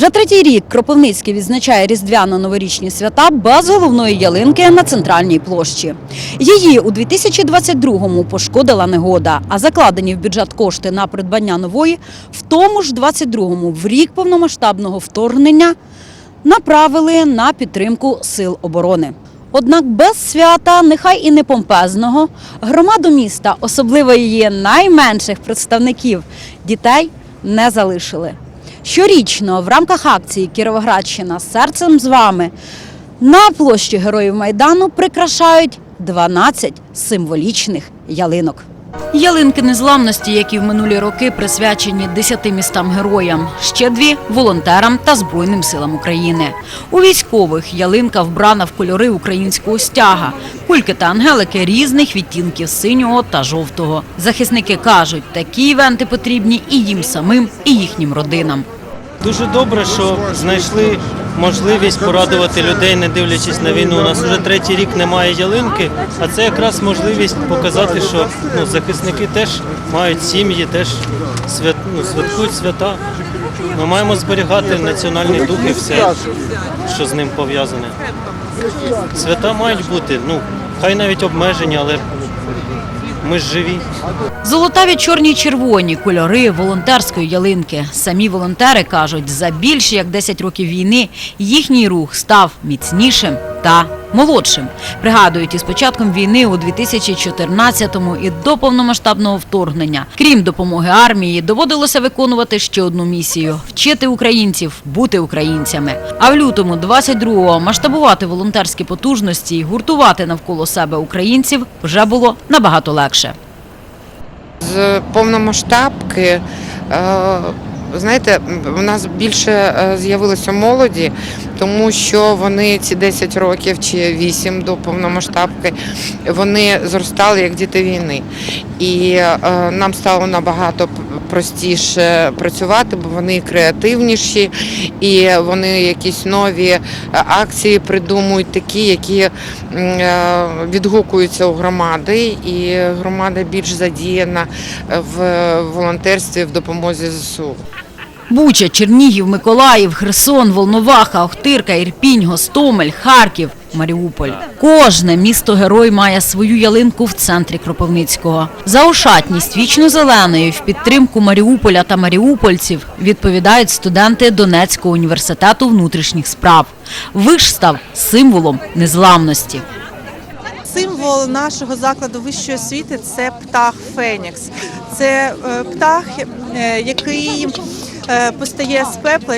Вже третій рік Кропивницький відзначає різдвяно-новорічні свята без головної ялинки на центральній площі. Її у 2022-му пошкодила негода, а закладені в бюджет кошти на придбання нової в тому ж 22-му, в рік повномасштабного вторгнення, направили на підтримку сил оборони. Однак без свята, нехай і не помпезного, громаду міста, особливо її найменших представників, дітей не залишили. Щорічно в рамках акції Кіровоградщина серцем з вами на площі Героїв Майдану прикрашають 12 символічних ялинок. Ялинки незламності, які в минулі роки присвячені 10 містам героям, ще дві волонтерам та Збройним силам України. У військових ялинка вбрана в кольори українського стяга, кульки та ангелики різних відтінків синього та жовтого. Захисники кажуть, такі івенти потрібні і їм самим, і їхнім родинам. Дуже добре, що знайшли можливість порадувати людей, не дивлячись на війну. У нас вже третій рік немає ялинки, а це якраз можливість показати, що ну, захисники теж мають сім'ї, теж свят, ну, святкують свята. Ми маємо зберігати національний дух і все, що з ним пов'язане. Свята мають бути, ну, хай навіть обмежені, але ми ж живі. Золотаві чорні червоні кольори волонтерської ялинки. Самі волонтери кажуть, за більше як 10 років війни їхній рух став міцнішим та молодшим. Пригадують, із початком війни у 2014-му і до повномасштабного вторгнення, крім допомоги армії, доводилося виконувати ще одну місію вчити українців бути українцями. А в лютому 22-го масштабувати волонтерські потужності і гуртувати навколо себе українців вже було набагато легше. З повномасштабки, е, знаєте, у нас більше е, з'явилося молоді, тому що вони ці 10 років чи 8 до повномасштабки вони зростали як діти війни. І е, нам стало набагато простіше працювати, бо вони креативніші і вони якісь нові е, акції придумують, такі, які е, відгукуються у громади, і громада більш задіяна в волонтерстві в допомозі ЗСУ. Буча, Чернігів, Миколаїв, Херсон, Волноваха, Охтирка, Ірпінь, Гостомель, Харків, Маріуполь. Кожне місто герой має свою ялинку в центрі Кропивницького. За ошатність вічно-зеленої в підтримку Маріуполя та маріупольців відповідають студенти Донецького університету внутрішніх справ. Виш став символом незламності. Символ нашого закладу вищої освіти це птах Фенікс. Це е, птах, е, який постає з пепла,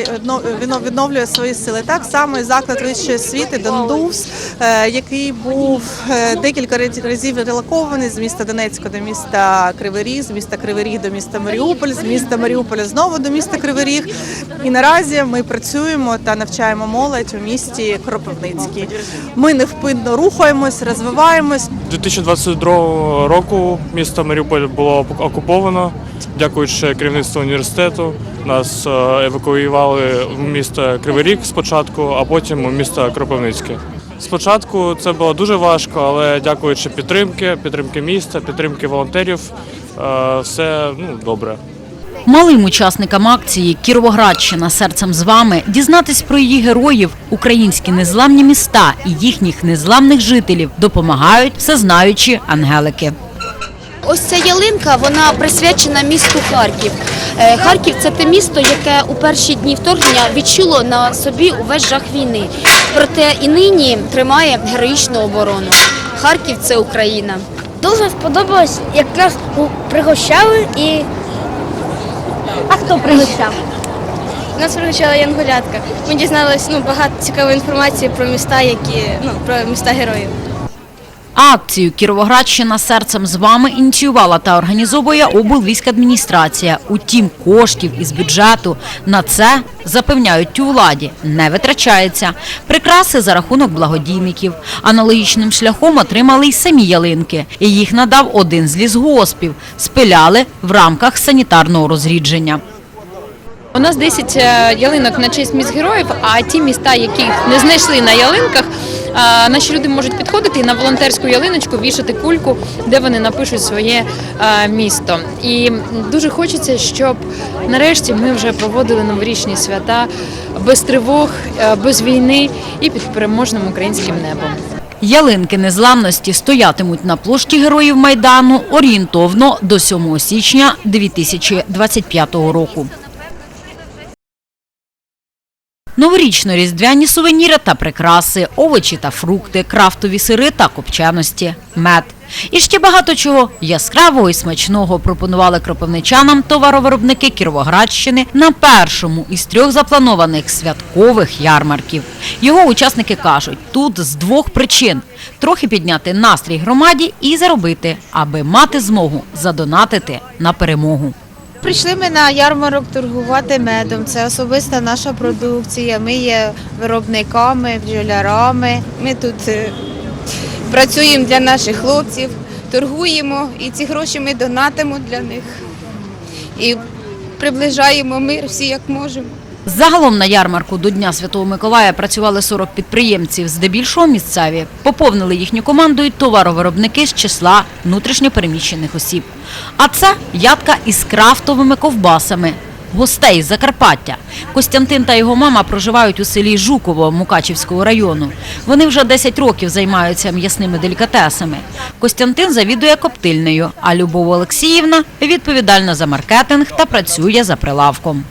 відновлює свої сили. Так само і заклад вищої освіти Дондувс, е, який був е, декілька разів релокований з міста Донецька до міста Кривий Ріг, з міста Кривий Ріг до міста Маріуполь, з міста Маріуполя знову до міста Кривий Ріг. І наразі ми працюємо та навчаємо молодь у місті Кропивницький. Ми невпинно рухаємось, розвиваємось. 2022 року місто Маріуполь було окуповано. Дякуючи керівництву університету, нас е, евакуювали в місто Кривий Ріг спочатку, а потім у місто Кропивницьке. Спочатку це було дуже важко, але дякуючи підтримки, підтримки міста, підтримки волонтерів, е, все ну, добре. Малим учасникам акції Кіровоградщина серцем з вами дізнатись про її героїв, українські незламні міста і їхніх незламних жителів допомагають всезнаючі ангелики. Ось ця ялинка вона присвячена місту Харків. Е, Харків це те місто, яке у перші дні вторгнення відчуло на собі увесь жах війни. Проте і нині тримає героїчну оборону. Харків це Україна. Дуже сподобалось, якраз у- пригощали і. А хто пригощав? Нас пригощала Янгулятка. Ми дізналися ну, багато цікавої інформації про міста, які ну про міста героїв. Акцію Кіровоградщина серцем з вами ініціювала та організовує облвійськадміністрація. Утім, коштів із бюджету на це запевняють у владі не витрачається. Прикраси за рахунок благодійників. Аналогічним шляхом отримали й самі ялинки. І їх надав один з лісгоспів. Спиляли в рамках санітарного розрідження. У нас 10 е, ялинок на честь міст героїв, а ті міста, яких не знайшли на ялинках, наші люди можуть підходити і на волонтерську ялиночку вішати кульку, де вони напишуть своє місто. І дуже хочеться, щоб нарешті ми вже проводили новорічні свята без тривог, без війни і під переможним українським небом. Ялинки незламності стоятимуть на площі Героїв Майдану орієнтовно до 7 січня 2025 року. Новорічно-різдвяні сувеніри та прикраси, овочі та фрукти, крафтові сири та копченості, мед. І ще багато чого яскравого і смачного пропонували кропивничанам товаровиробники Кіровоградщини на першому із трьох запланованих святкових ярмарків. Його учасники кажуть, тут з двох причин: трохи підняти настрій громаді і заробити, аби мати змогу задонатити на перемогу. Прийшли ми на ярмарок торгувати медом. Це особиста наша продукція. Ми є виробниками, бджолярами. Ми тут е, працюємо для наших хлопців, торгуємо і ці гроші ми донатимо для них. І приближаємо мир всі як можемо. Загалом на ярмарку до Дня Святого Миколая працювали 40 підприємців, здебільшого місцеві. Поповнили їхню команду й товаровиробники з числа внутрішньопереміщених осіб. А це ядка із крафтовими ковбасами. Гостей з Закарпаття. Костянтин та його мама проживають у селі Жуково Мукачівського району. Вони вже 10 років займаються м'ясними делікатесами. Костянтин завідує коптильнею, а Любов Олексіївна відповідальна за маркетинг та працює за прилавком.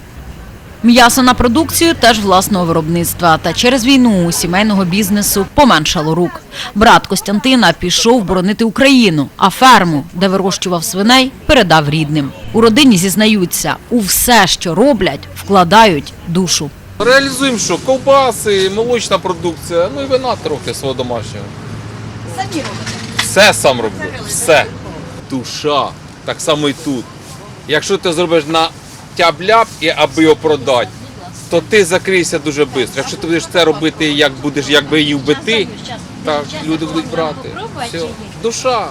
М'ясо на продукцію теж власного виробництва. Та через війну у сімейного бізнесу поменшало рук. Брат Костянтина пішов боронити Україну, а ферму, де вирощував свиней, передав рідним. У родині зізнаються, у все, що роблять, вкладають душу. Реалізуємо що? Ковбаси, молочна продукція, ну і вина трохи свого домашнього. Самі робите. Все сам роблю. Все. Душа. Так само і тут. Якщо ти зробиш на тяб-ляп і аби його продати, то ти закрийся дуже швидко. Якщо ти будеш це робити, як будеш, якби їв би ти, так люди будуть брати. Все. Душа.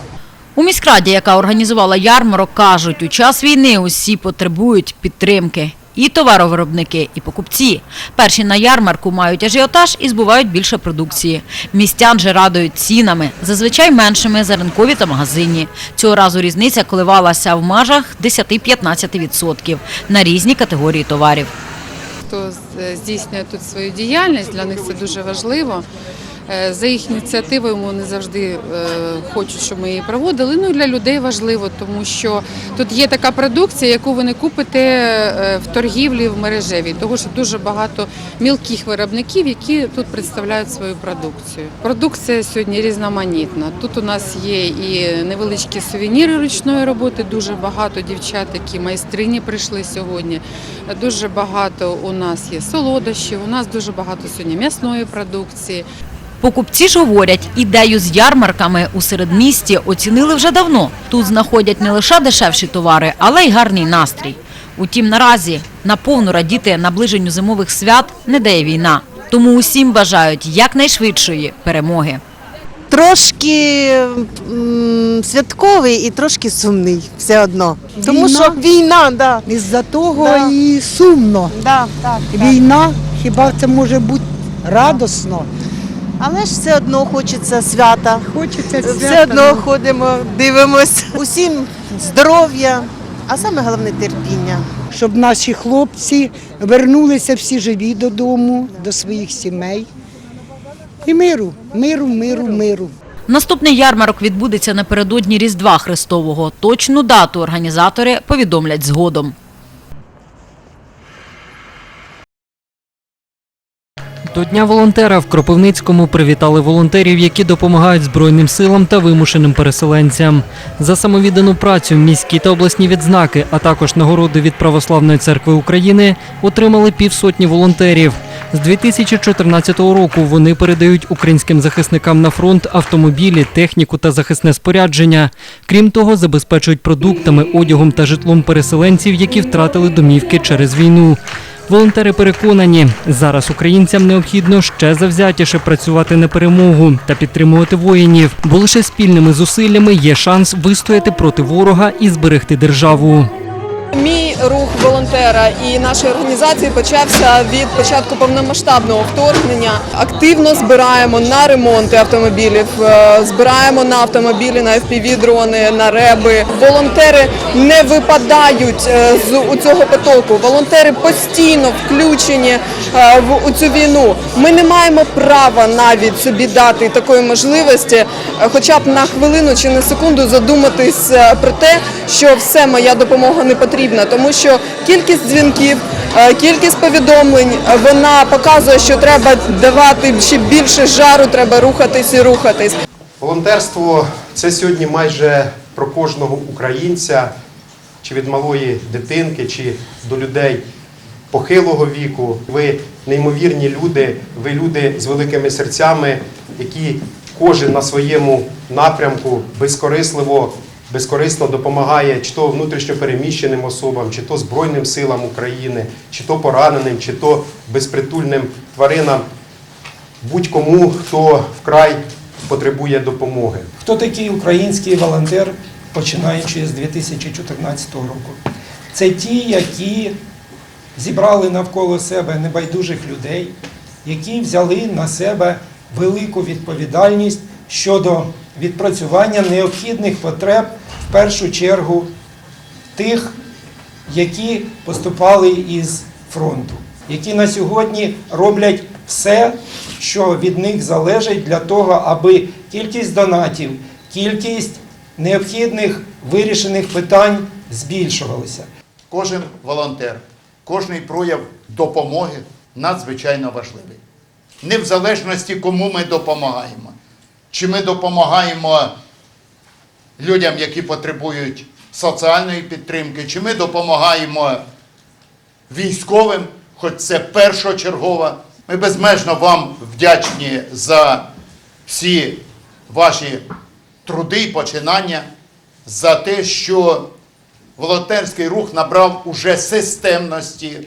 У міськраді, яка організувала ярмарок, кажуть, у час війни усі потребують підтримки. І товаровиробники, і покупці. Перші на ярмарку мають ажіотаж і збувають більше продукції. Містян же радують цінами, зазвичай меншими за ринкові та магазинні. Цього разу різниця коливалася в межах 10-15% на різні категорії товарів. хто здійснює тут свою діяльність, для них це дуже важливо. Е, За їх ініціативою вони завжди е, хочуть, щоб ми її проводили. Ну і для людей важливо, тому що тут є така продукція, яку ви не купите е, в торгівлі в мережевій, тому що дуже багато мілких виробників, які тут представляють свою продукцію. Продукція сьогодні різноманітна. Тут у нас є і невеличкі сувеніри ручної роботи, дуже багато дівчат, які майстрині прийшли сьогодні. Дуже багато у нас є солодощів, у нас дуже багато сьогодні м'ясної продукції. Покупці ж говорять, ідею з ярмарками у середмісті оцінили вже давно. Тут знаходять не лише дешевші товари, але й гарний настрій. Утім, наразі наповну радіти наближенню зимових свят не дає війна. Тому усім бажають якнайшвидшої перемоги. трошки м, святковий і трошки сумний все одно. Тому Війна? що війна, да. Із-за того Да. і сумно. Да, так, так. Війна, хіба це може бути радосно? Але ж все одно хочеться свята. Хочеться Все одно ходимо, дивимось. Усім здоров'я, а саме головне терпіння. щоб наші хлопці вернулися всі живі додому, до своїх сімей. І миру, миру, миру, миру. Наступний ярмарок відбудеться напередодні Різдва Христового. Точну дату організатори повідомлять згодом. До Дня волонтера в Кропивницькому привітали волонтерів, які допомагають Збройним силам та вимушеним переселенцям. За самовіддану працю міські та обласні відзнаки, а також нагороди від Православної церкви України отримали півсотні волонтерів. З 2014 року вони передають українським захисникам на фронт автомобілі, техніку та захисне спорядження. Крім того, забезпечують продуктами, одягом та житлом переселенців, які втратили домівки через війну. Волонтери переконані, зараз українцям необхідно ще завзятіше працювати на перемогу та підтримувати воїнів, бо лише спільними зусиллями є шанс вистояти проти ворога і зберегти державу. Мій рух волонтера і нашої організації почався від початку повномасштабного вторгнення. Активно збираємо на ремонти автомобілів, е, збираємо на автомобілі, на FPV-дрони, на реби. Волонтери не випадають е, з у цього потоку. Волонтери постійно включені е, в у цю війну. Ми не маємо права навіть собі дати такої можливості, хоча б на хвилину чи на секунду задуматись про те, що все моя допомога не потрібна, тому що кількість дзвінків, е, кількість повідомлень е, вона показує, що треба давати ще більше жару, треба рухатись і рухатись. Волонтерство це сьогодні майже про кожного українця, чи від малої дитинки, чи до людей похилого віку. Ви неймовірні люди, ви люди з великими серцями, які кожен на своєму напрямку безкорисливо, безкорисно допомагає чи то внутрішньо переміщеним особам, чи то Збройним силам України, чи то пораненим, чи то безпритульним тваринам, будь-кому, хто вкрай потребує допомоги. Хто такий український волонтер, починаючи з 2014 року? Це ті, які зібрали навколо себе небайдужих людей, які взяли на себе велику відповідальність щодо відпрацювання необхідних потреб першу чергу тих, які поступали із фронту, які на сьогодні роблять все, що від них залежить для того, аби кількість донатів, кількість необхідних вирішених питань збільшувалася. Кожен волонтер, кожний прояв допомоги надзвичайно важливий. Не в залежності, кому ми допомагаємо. Чи ми допомагаємо людям, які потребують соціальної підтримки, чи ми допомагаємо військовим, хоч це першочергово. Ми безмежно вам вдячні за всі ваші труди і починання, за те, що волонтерський рух набрав уже системності,